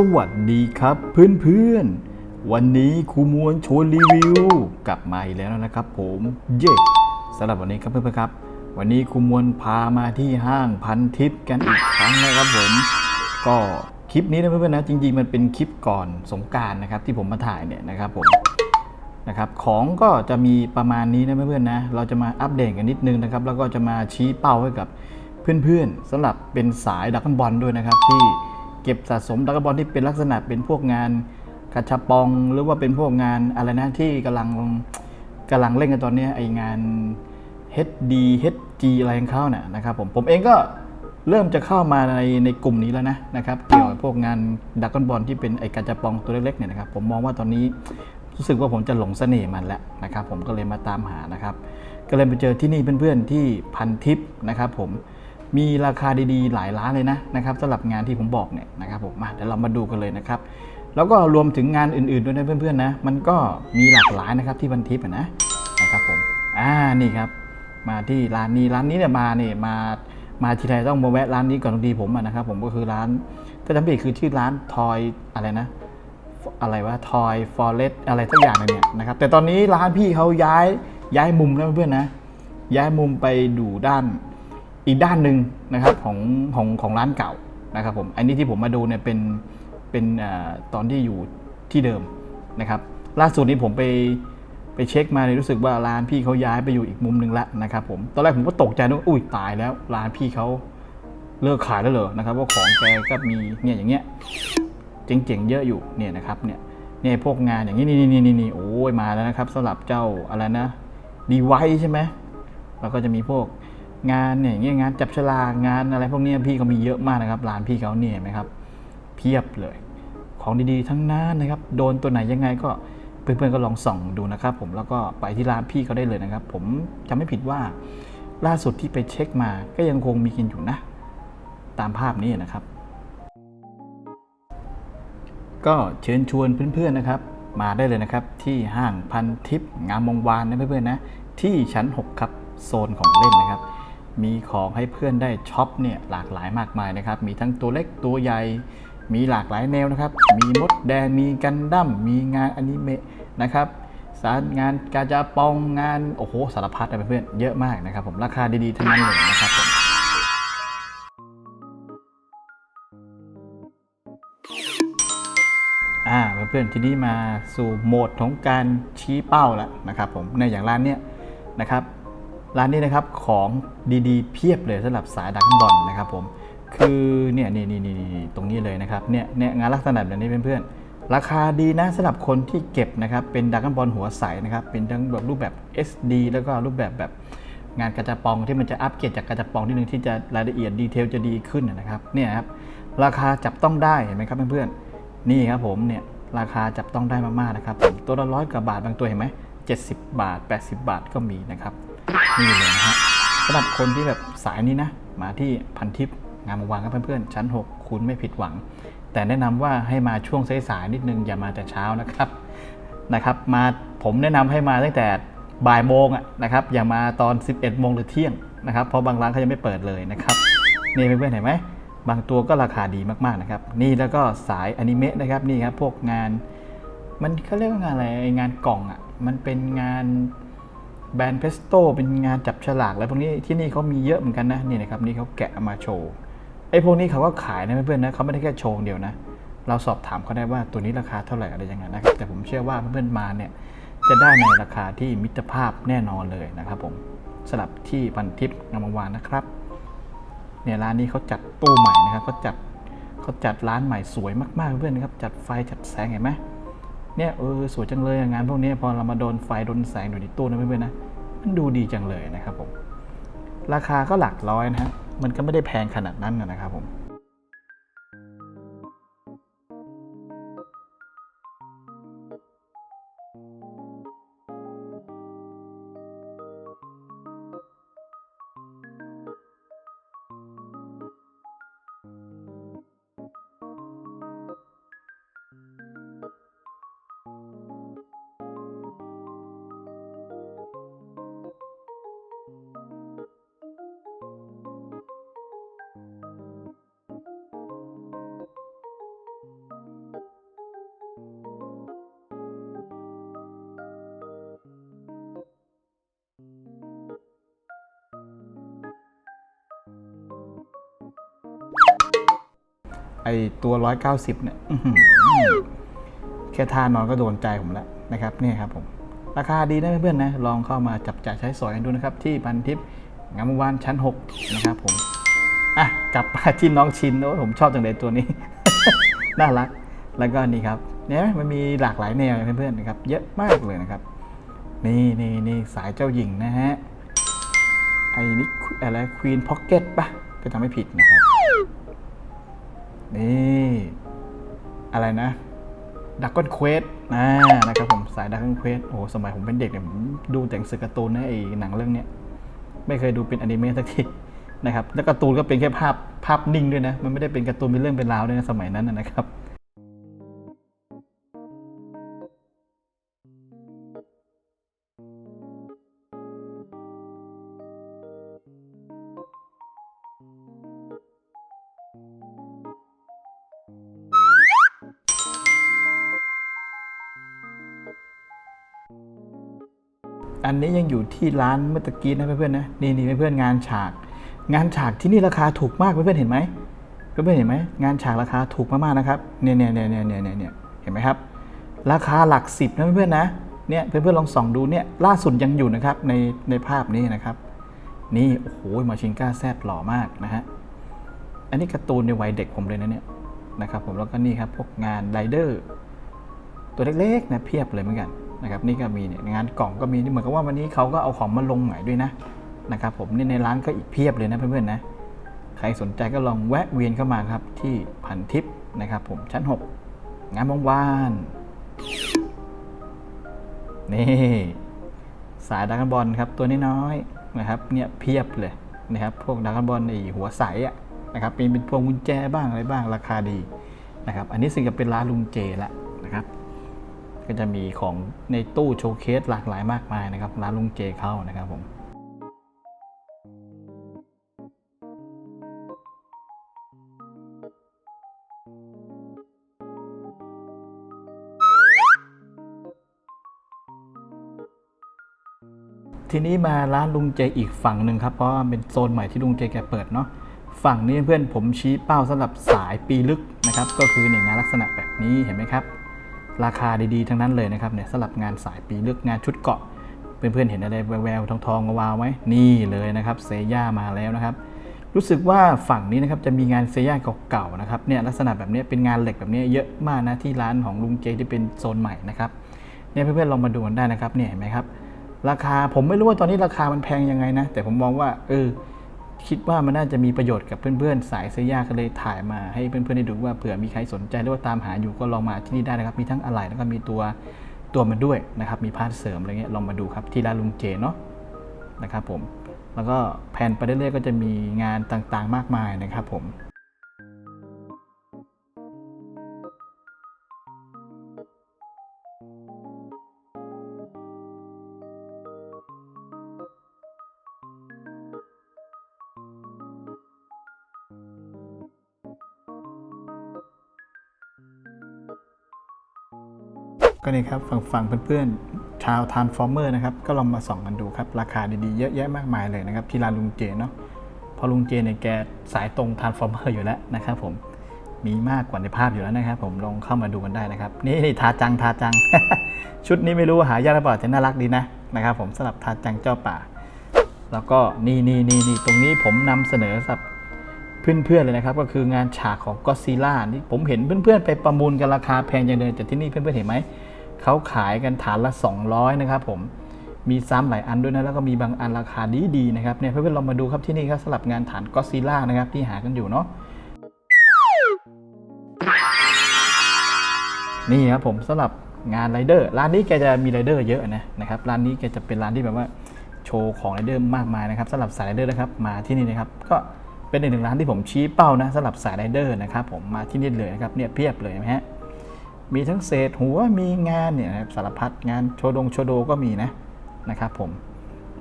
สวัสดีครับเพื่อนๆ วันนี้ครูมวลโชว์รีวิวกลับมาอีกแล้วนะครับผมเย้สำหรับวันนี้ครับเพื่อนๆครับ วันนี้ครูมวลพามาที่ห้างพันทิปกันอีกครั้งนะครับผมก็คลิปนี้นะเพื่อนๆนะจริงๆมันเป็นคลิปก่อนสงการนะครับที่ผมมาถ่ายเนี่ยนะครับผมนะครับของก็จะมีประมาณนี้นะเพื่อนๆนะเราจะมาอัปเดตกันนิดนึงนะครับแล้วก็จะมาชี้เป้าให้กับเพื่อนๆสำหรับเป็นสายดักบอลด้วยนะครับที่ เก็บสะสมดักบอลที่เป็นลักษณะเป็นพวกงานกระชับปองหรือว่าเป็นพวกงานอะไรนะที่กำลังกำลังเล่นกันตอนนี้ไองาน HD HG อะไรของเขาเนี่ยนะครับผมผมเองก็เริ่มจะเข้ามาในในกลุ่มนี้แล้วนะนะครับเกี่ยวกับพวกงานดักบอลที่เป็นไอกระจับปองตัวเล็กๆเนี่ยนะครับผมมองว่าตอนนี้รู้สึกว่าผมจะหลงเสน่ห์มันแล้วนะครับผมก็เลยมาตามหานะครับ ก็เลยไปเจอที่นี่เพื่อนๆที่พันทิปนะครับผม มีราคาดีๆ หลายร้านเลยนะนะครับสำหรับงานที่ผมบอกเนี่ยนะครับผมมาเดี๋ยวเรามาดูกันเลยนะครับ แล้วก็รวมถึงงานอื่นๆด้วยนะเพื่อนๆนะ มันก็มีหลากหลายนะครับที่พันทิปนะนะครับผมอ่านี่ครับ มาที่ร้านนี้ร้านนี้เนี่ยมาเนี่ยมามาทีไรต้องมาแวะร้านนี้ก่อนทุกทีผมนะครับ ผมก็คือร้านถ้าจำไม่ผิดคือชื่อร้านทอยอะไรนะ อะไรว่าทอยฟอเรสอะไรสักอย่างนึงเนี่ยนะครับ แต่ตอนนี้ร้านพี่เขาย้ายย้ายมุมแล้วเพื่อนๆนะย้ายมุมไปดูด้าน อีกด้านหนึ่งนะครับของของของร้านเก่านะครับผมอันนี้ที่ผมมาดูเนี่ยเป็นเป็นอตอนที่อยู่ที่เดิมนะครับ ล่าสุดนี้ผมไปไปเช็คมาเนี่ยรู้สึกว่าร้านพี่เขาย้ายไปอยู่อีกมุมหนึ่งล้วนะครับผมตอนแรกผมก็ตกใจนึกว่าอุ้ยตายแล้วร้านพี่เขาเลิกขายแล้วเหรอนะครับว่าของแกก็มีเนี่ยอย่างเงี้ยเจ๋งๆเยอะอยู่เนี่ยนะครับเนี่ยเนี่ยพวกงานอย่างนี้นี่นี่นี่นี่โอ้ยมาแล้วนะครับสำหรับเจ้าอะไรนะดีไวใช่ไหมแล้วก็จะมีพวก งานเนี่ยอย่างเงี้ยงานจับฉลากงานอะไรพวกนี้พี่เขามีเยอะมากนะครับร้านพี่เขาเนี่ยเห็นไหมครับเพียบเลย ของดีๆทั้งนั้นนะครับ โดนตัวไหนยังไงก็เพื่อนๆก็ลองส่องดูนะครับ ผมแล้วก็ไปที่ร้านพี่เขาได้เลยนะครับ ผมจำไม่ผิดว่าล่าสุดที่ไปเช็คมาก็ยังคงมีกินอยู่นะ ตามภาพนี้นะครับ ก็เชิญชวนเพื่อนๆนะครับ มาได้เลยนะครับ ที่ห้างพันทิพย์งามวงวานนะเพื่อนๆนะที่ชั้น 6 ครับ โซนของเล่นนะครับ มีของให้เพื่อนได้ช็อปเนี่ยหลากหลายมากมายนะครับ มีทั้งตัวเล็กตัวใหญ่ มีหลากหลายแนวนะครับ มีมดแดง มีกันดั้ม มีงานอนิเมะนะครับสารงานกาจาปองงาน โอ้โห สารพัดนะเพื่อนเยอะมากนะครับผม ราคาดีๆทั้งนั้นเลยนะครับผมอ่าเพื่อนๆทีนี้มาสู่โหมดของการชี้เป้าแล้วนะครับผมในอย่างร้านเนี้ยนะครับ ร้านนี้นะครับของดีๆ เพียบเลยสำหรับสายดักบอลนะครับผมคือเนี่ยนี่นี่นี่นี่ตรงนี้เลยนะครับเนี่ยเนี่ยงานลักษณะแบบนี้เพื่อนๆราคาดีนะสำหรับคนที่เก็บนะครับเป็นดักบอลหัวใสนะครับเป็นทั้งแบบรูปแบบ SD แล้วก็รูปแบบแบบงานกระจับปองที่มันจะอัปเกรดจากกระจับปองที่หนึ่งที่จะรายละเอียดดีเทลจะดีขึ้นนะครับเนี่ยครับราคาจับต้องได้เห็นไหมครับเพื่อนๆนี่ครับผมเนี่ยราคาจับต้องได้มากๆนะครับผมตัวละร้อยกว่าบาทบางตัวเห็นไหม70 บาท 80 บาทก็มีนะครับ นี่เลยนะฮะสำหรับคนที่แบบสายนี้นะ มาที่พันทิปงามวงวานครับเพื่อนๆ ชั้น 6 คุณไม่ผิดหวัง แต่แนะนำว่าให้มาช่วงสายๆนิดนึงอย่ามาแต่เช้านะครับนะครับมาผมแนะนำให้มาตั้งแต่บ่ายโมงนะครับอย่ามาตอน 11โมงหรือเที่ยงนะครับเพราะบางร้านเขายังไม่เปิดเลยนะครับนี่เพื่อนๆเห็นไหมบางตัวก็ราคาดีมากๆนะครับ นี่แล้วก็สายอนิเมะนะครับนี่ครับพวกงาน มันเขาเรียกว่างานอะไรงานกล่องอะมันเป็นงาน แบรนด์เพสโต้เป็นงานจับฉลากอะไรพวกนี้ที่นี่เขามีเยอะเหมือนกันนะนี่นะครับนี่เขาแกะมาโชว์ไอ้พวกนี้เขาก็ขายนะเพื่อนๆนะเขาไม่ได้แค่โชว์เดียวนะ เราสอบถามเขาได้ว่าตัวนี้ราคาเท่าไหร่อะไรยังไงนะครับแต่ผมเชื่อว่าเพื่อนๆมาเนี่ยจะได้ในราคาที่มิตรภาพแน่นอนเลยนะครับผมสลับที่พันทิพย์งามวงวานนะครับเนี่ยร้านนี้เขาจัดตู้ใหม่นะครับเขาจัดเขาจัดร้านใหม่สวยมากๆเพื่อนนะครับจัดไฟจัดแสงเห็นไหม เนี่ยเออสวยจังเลยอะงานพวกนี้พอเรามาโดนไฟโดนแสงอยู่ในตู้นะเพื่อนๆนะมันดูดีจังเลยนะครับผมราคาก็หลักร้อยนะฮะมันก็ไม่ได้แพงขนาดนั้นนะครับผม ไอตัว 190 เนี่ยแค่ท่านอนก็โดนใจผมแล้วนะครับนี่ครับผม ราคาดีนะเพื่อนๆนะ ลองเข้ามาจับจ่ายใช้สอยกันดูนะครับ ที่พันทิพย์งามวงศ์วานชั้น 6 นะครับผม อะ กลับมาที่น้องชินโอ้ยผมชอบจังเลยตัวนี้ น่ารัก แล้วก็นี่ครับเนี่ยมันมีหลากหลายแนวเพื่อนๆนะครับ เยอะมากเลยนะครับ นี่นี่นี่สายเจ้าหญิงนะฮะไอ้นี่อะไรควีนพ็อกเก็ตปะก็ทำไม่ผิดนะครับ นี่ อะไรนะดักกอนเควสนะนะครับผมสายดักกอนเควสโอ้สมัยผมเป็นเด็กเนี่ยผมดูแต่งสือการ์ตูนนะไอ้หนังเรื่องเนี้ยไม่เคยดูเป็นอนิเมะสักทีนะครับแล้วการ์ตูนก็เป็นแค่ภาพภาพนิ่งด้วยนะ มันไม่ได้เป็นการ์ตูนเป็นเรื่องเป็นราวด้วยนะสมัยนั้นนะครับ อันนี้ยังอยู่ที่ร้านเมื่อตะกี้นะเพื่อนๆนะนี่นี่เพื่อนๆงานฉาก งานฉากที่นี่ราคาถูกมากเพื่อนๆเห็นไหมเพื่อนๆเห็นไหมงานฉากราคาถูกมากๆนะครับเนี่ยเนี่ยเนี่ยเนี่ยเนี่ยเนี่ยเนี่ยเห็นไหมครับ ราคาหลักสิบนะเพื่อนๆนะเนี่ยเพื่อนๆลองส่องดูเนี่ยล่าสุดยังอยู่นะครับในในภาพนี้นะครับ นี่โอ้โหมาชิงก้าแซดหล่อมากนะฮะอันนี้การ์ตูนในวัยเด็กผมเลยนะเนี่ยนะครับผมแล้วก็นี่ครับพวกงานไรเดอร์ตัวเล็กๆนะเพียบเลยเหมือนกัน นะครับนี่ก็มีเนี่ยงานกล่องก็มีนี่เหมือนกับว่าวันนี้เขาก็เอาของมาลงใหม่ด้วยนะนะครับผมนี่ในร้านก็อีกเพียบเลยนะเพื่อนๆนะใครสนใจก็ลองแวะเวียนเข้ามาครับที่พันทิปนะครับผมชั้น 6 งานวงวานนี่สายดรากอนบอลครับตัวน้อยๆนะครับเนี่ยเพียบเลยนะครับพวกดรากอนบอลในหัวใสอะนะครับมีเป็นพวงกุญแจบ้างอะไรบ้างราคาดีนะครับอันนี้สิ่งจะเป็นร้านลุงเจละนะครับ ก็จะมีของในตู้โชว์เคสหลากหลายมากมายนะครับร้านลุงเจเข้านะครับผมทีนี้มาร้านลุงเจอีกฝั่งหนึ่งครับ เพราะว่าเป็นโซนใหม่ที่ลุงเจแกเปิดเนาะฝั่งนี้เพื่อนผมชี้เป้าสำหรับสายปีลึกนะครับ ก็คือในงานลักษณะแบบนี้เห็นไหมครับ ราคาดีๆ ทั้งนั้นเลยนะครับเนี่ยสำหรับงานสายปีเลึกงานชุดเกาะ เพื่อนๆเห็นอะไรแววๆทองๆวาวไหมนี่เลยนะครับเซย่ามาแล้วนะครับ รู้สึกว่าฝั่งนี้นะครับจะมีงานเซย่าเก่าๆนะครับเนี่ยลักษณะแบบนี้เป็นงานเหล็กแบบนี้เยอะมากนะที่ร้านของลุงเจที่เป็นโซนใหม่นะครับเนี่ยเพื่อนๆลองมาดูกันได้นะครับเนี่ยเห็นไหมครับราคาผมไม่รู้ว่าตอนนี้ราคามันแพงยังไงนะ แต่ผมมองว่าเออ คิดว่ามันน่าจะมีประโยชน์กับเพื่อนๆ สายเสื้อยาก็เลยถ่ายมาให้เพื่อนๆได้ดูว่าเผื่อมีใครสนใจหรือว่าตามหาอยู่ก็ลองมาที่นี่ได้นะครับ มีทั้งอะไหล่แล้วก็มีตัวตัวมันด้วยนะครับ มีพาร์ทเสริมอะไรเงี้ยลองมาดูครับที่ร้านลุงเจเนาะนะครับผมแล้วก็แผนไปเรื่อยๆก็จะมีงานต่างๆมากมายนะครับผม ก็นี่ครับฝั่งฝั่งเพื่อนๆชาวทานฟอร์เมอร์นะครับ ก็ลองมาส่องกันดูครับ ราคาดีๆ เยอะแยะมากมายเลยนะครับ ที่ร้านลุงเจเนาะพอลุงเจเนี่ยแกสายตรงทานฟอร์เมอร์อยู่แล้วนะครับผมมีมากกว่าในภาพอยู่แล้วนะครับผมลองเข้ามาดูกันได้นะครับ นี่นี่ทาจังทาจัง ชุดนี้ไม่รู้ว่าหายากหรือเปล่าแต่น่ารักดีนะนะครับ ผมสำหรับทาจังเจ้าป่า แล้วก็นี่นี่นี่นี่ตรงนี้ผมนำเสนอสับเพื่อนๆเลยนะครับ ก็คืองานฉากของก็ซีล่านี่ผมเห็นเพื่อนๆไปประมูลกันราคาแพงจังเลยแต่ที่นี่เพื่อนๆเห็นไหม เขาขายกันฐานละ 200 นะครับผมมีซ้ำหลายอันด้วยนะ แล้วก็มีบางอันราคาดีๆนะครับเนี่ยเพื่อนๆลองมาดูครับที่นี่ครับสำหรับงานฐานก็ซีล่านะครับที่หากันอยู่เนาะนี่ครับผมสำหรับงานไรเดอร์ร้านนี้แกจะมีไรเดอร์เยอะนะนะครับร้านนี้แกจะเป็นร้านที่แบบว่าโชว์ของไรเดอร์มากมายนะครับสำหรับสายไรเดอร์นะครับมาที่นี่นะครับก็เป็นอีกหนึ่งร้านที่ผมชี้เป้านะสำหรับสายไรเดอร์นะครับผมมาที่นี่เลยนะครับเนี่ยเพียบเลยนะฮะ มีทั้งเศษหัวมีงานเนี่ยสารพัดงานโชดงโชโดก็มีนะนะครับผม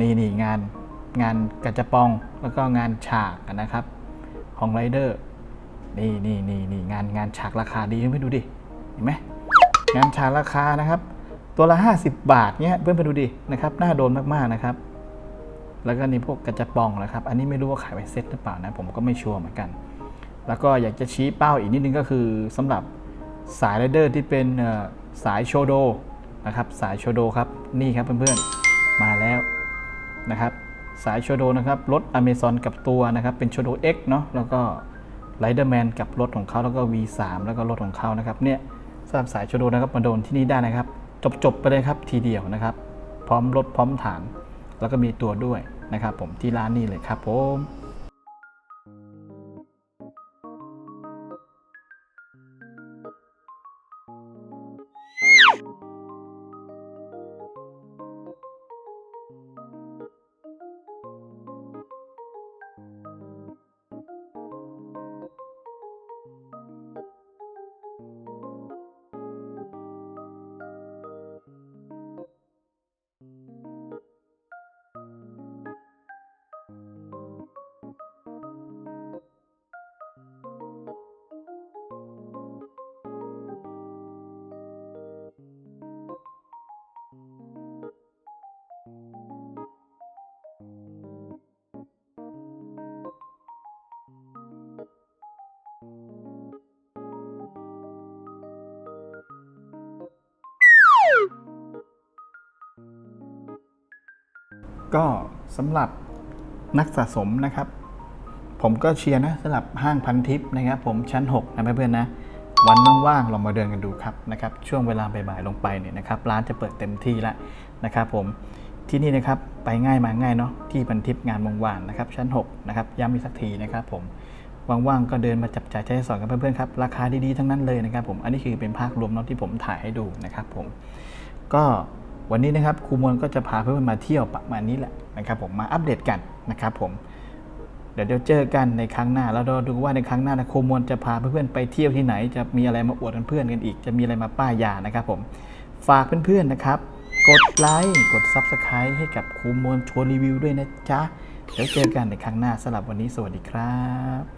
นี่นี่งานงานกระจปองแล้วก็งานฉากนะครับของไรเดอร์นี่นี่นี่นี่งานงานฉากราคาดีเพื่อนดูดิเห็นไหมงานฉากราคานะครับ ตัวละ 50 บาทเนี่ยเพื่อนๆดูดินะครับน่าโดนมากๆนะครับ แล้วก็นี่พวกกระจปองนะครับ อันนี้ไม่รู้ว่าขายเป็นเซ็ตหรือเปล่านะผมก็ไม่ชัวร์เหมือนกัน แล้วก็อยากจะชี้เป้าอีกนิดนึงก็คือสำหรับ สายไรเดอร์ที่เป็นสายโชโดนะครับสายโชโดครับนี่ครับเพื่อนๆมาแล้วนะครับสายโชโดนะครับรถ Amazon กับตัวนะครับเป็นโชโด X เนาะแล้วก็ไรเดอร์แมนกับรถของเขาแล้วก็ V3 แล้วก็รถของเขานะครับเนี่ยสำหรับสายโชโดนะครับมาโดนที่นี่ได้นะครับ จบๆไปเลยครับทีเดียวนะครับ พร้อมรถพร้อมฐาน แล้วก็มีตัวด้วยนะครับผมที่ร้านนี้เลยครับผม ก็สำหรับนักสะสมนะครับ ผมก็เชียร์นะสำหรับห้างพันทิปนะครับ ผมชั้น 6 นะเพื่อนๆนะ วันว่างๆเรามาเดินกันดูครับนะครับ ช่วงเวลาบ่ายๆลงไปเนี่ยนะครับ ร้านจะเปิดเต็มที่แล้วนะครับผมที่นี่นะครับไปง่ายมาง่ายเนาะที่พันทิปงานวงวานนะครับชั้น 6 นะครับ ย้ำอีกสักทีนะครับ ผมว่างๆก็เดินมาจับจ่ายใช้สอยกับเพื่อนๆครับราคาดีๆทั้งนั้นเลยนะครับ ผมอันนี้คือเป็นภาพรวมเนาะที่ผมถ่ายให้ดูนะครับ ผมก็ วันนี้นะครับครูมวลก็จะพาเพื่อนมาเที่ยวประมาณนี้แหละนะครับผมมาอัปเดตกันนะครับผมเดี๋ยวเจอกันในครั้งหน้าแล้วเราดูว่าในครั้งหน้านะครูมวลจะพาเพื่อนๆไปเที่ยวที่ไหน จะมีอะไรมาอวดเพื่อนๆกันอีก จะมีอะไรมาป้ายยานะครับผมฝากเพื่อนๆนะครับกดไลค์กด Subscribe ให้กับครูมวลชว์รีวิวด้วยนะจ๊ะเดี๋ยวเจอกันในครั้งหน้าสำหรับวันนี้สวัสดีครับ